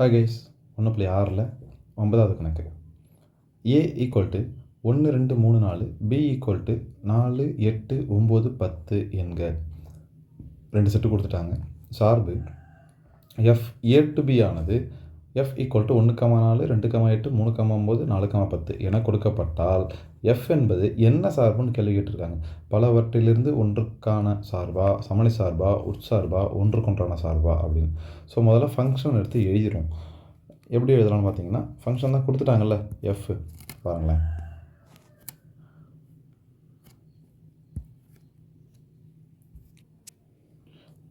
Hi guys ஒன்று புள்ளி ஆறில் ஒன்பதாவது கணக்கு. ஏ ஈக்குவல் டு ஒன்று ரெண்டு மூணு நாலு பி ஈக்குவல் டு நாலு எட்டு ஒம்பது பத்து என்க ரெண்டு செட்டு கொடுத்துட்டாங்க. சார்பு எஃப் ஏ டு பி ஆனது எஃப் ஈக்குவல் டு ஒன்று கமா நாலு ரெண்டு கமா எட்டு மூணு கமா ஒம்பது நாலு கமா பத்து என கொடுக்கப்பட்டால் எஃப் என்பது என்ன சார்புன்னு கேள்வி கேட்டிருக்காங்க. பலவற்றிலிருந்து ஒன்றுக்கான சார்பா சமணி சார்பா உட்சார்பா ஒன்றுக்கொன்றான சார்பா அப்படின்னு. ஸோ முதல்ல ஃபங்க்ஷன் எடுத்து எழுதிடும் எப்படி எழுதலாம்னு பார்த்தீங்கன்னா ஃபங்க்ஷன் தான் கொடுத்துட்டாங்கல்ல எஃப் பாருங்களேன்.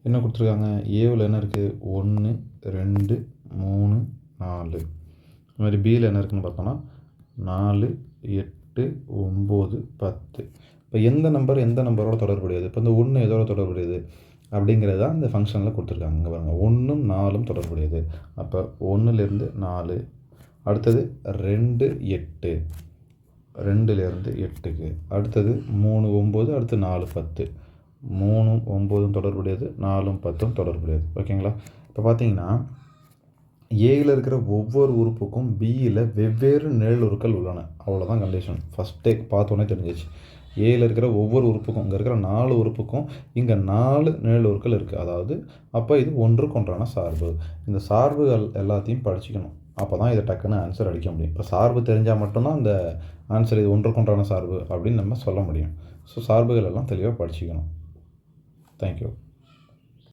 என்ன கொடுத்துருக்காங்க? ஏவில் என்ன இருக்குது ஒன்று ரெண்டு மூணு நாலு. இது மாதிரி பியில் என்ன இருக்குன்னு பார்த்தோன்னா நாலு எட்டு ஒம்பது பத்து. இப்போ எந்த நம்பர் எந்த நம்பரோட தொடர்புடையது? இப்போ இந்த ஒன்று எதோட தொடர்புடையது? அப்படிங்கிறது தான் இந்த ஃபங்க்ஷனில் கொடுத்துருக்காங்க. இங்கே பாருங்கள் ஒன்றும் நாலும் தொடர்புடையது. அப்போ ஒன்றுலேருந்து நாலு அடுத்தது ரெண்டு எட்டு. ரெண்டுலேருந்து எட்டுக்கு. அடுத்தது மூணு ஒம்பது அடுத்து நாலு பத்து. மூணும் ஒம்போதும் தொடர்புடையது நாலும் பத்தும் தொடர்புடையது. ஓகேங்களா? இப்போ பார்த்தீங்கன்னா ஏயில் இருக்கிற ஒவ்வொரு உறுப்புக்கும் பியில் வெவ்வேறு நிழலுருக்கள் உள்ளன. அவ்வளோதான் கண்டிஷன் ஃபஸ்ட் டேக் பார்த்தோன்னே தெரிஞ்சிச்சு ஏயில் இருக்கிற ஒவ்வொரு உறுப்புக்கும் இங்கே இருக்கிற நாலு உறுப்புக்கும் இங்கே நாலு நிழலுருக்கள் இருக்குது அதாவது அப்போ இது ஒன்றுக்கு ஒன்றான சார்பு. இந்த சார்புகள் எல்லாத்தையும் படிச்சுக்கணும். அப்போ தான் இதை டக்குன்னு ஆன்சர் அடிக்க முடியும். இப்போ சார்பு தெரிஞ்சால் மட்டும்தான் அந்த ஆன்சர் இது ஒன்றுக்கு ஒன்றான சார்பு அப்படின்னு நம்ம சொல்ல முடியும். ஸோ சார்புகள் எல்லாம் தெளிவாக படிச்சுக்கணும். தேங்க்யூ